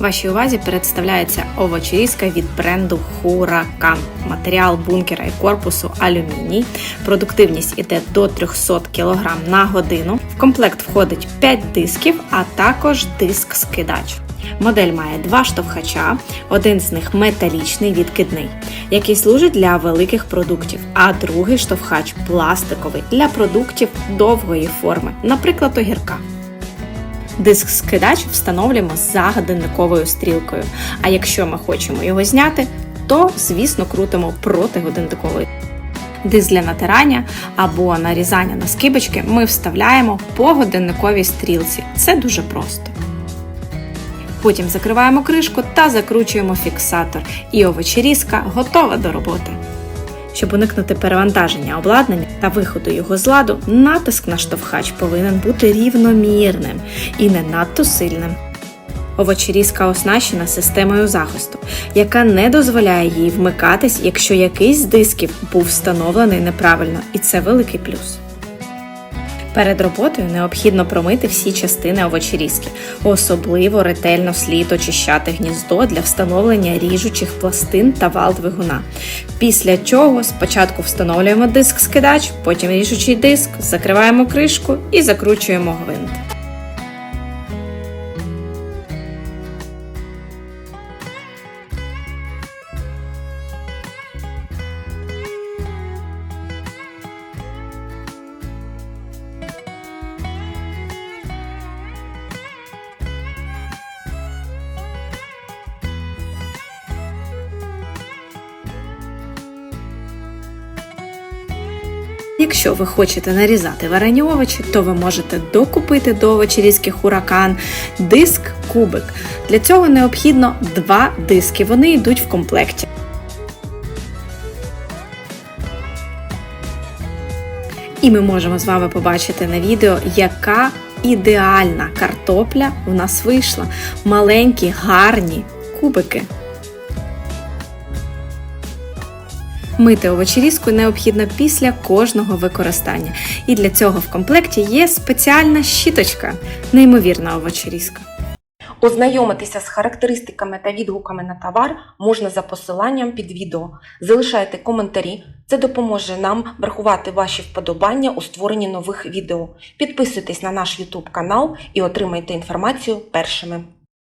Вашій увазі представляється овочерізка від бренду Huracan. Матеріал бункера і корпусу алюміній. Продуктивність іде до 300 кг на годину. В комплект входить 5 дисків, а також диск-скидач. Модель має два штовхача, один з них металічний відкидний, який служить для великих продуктів, а другий штовхач пластиковий для продуктів довгої форми, наприклад, огірка. Диск скидач встановлюємо за годинниковою стрілкою. А якщо ми хочемо його зняти, то звісно крутимо проти годинникової. Диск для натирання або нарізання на скибочки ми вставляємо по годинниковій стрілці. Це дуже просто. Потім закриваємо кришку та закручуємо фіксатор, і овочерізка готова до роботи. Щоб уникнути перевантаження обладнання та виходу його з ладу, натиск на штовхач повинен бути рівномірним і не надто сильним. Овочерізка оснащена системою захисту, яка не дозволяє їй вмикатись, якщо якийсь з дисків був встановлений неправильно, і це великий плюс. Перед роботою необхідно промити всі частини овочерізки. Особливо ретельно слід очищати гніздо для встановлення ріжучих пластин та вал двигуна. Після чого спочатку встановлюємо диск скидач, потім ріжучий диск, закриваємо кришку і закручуємо гвинт. Якщо ви хочете нарізати варені овочі, то ви можете докупити до овочерізки хуракан диск кубик. Для цього необхідно два диски. Вони йдуть в комплекті. І ми можемо з вами побачити на відео, яка ідеальна картопля у нас вийшла. Маленькі, гарні кубики. Мити овочерізку необхідно після кожного використання. І для цього в комплекті є спеціальна щіточка, неймовірна овочерізка. Ознайомитися з характеристиками та відгуками на товар можна за посиланням під відео. Залишайте коментарі, це допоможе нам врахувати ваші вподобання у створенні нових відео. Підписуйтесь на наш YouTube канал і отримайте інформацію першими.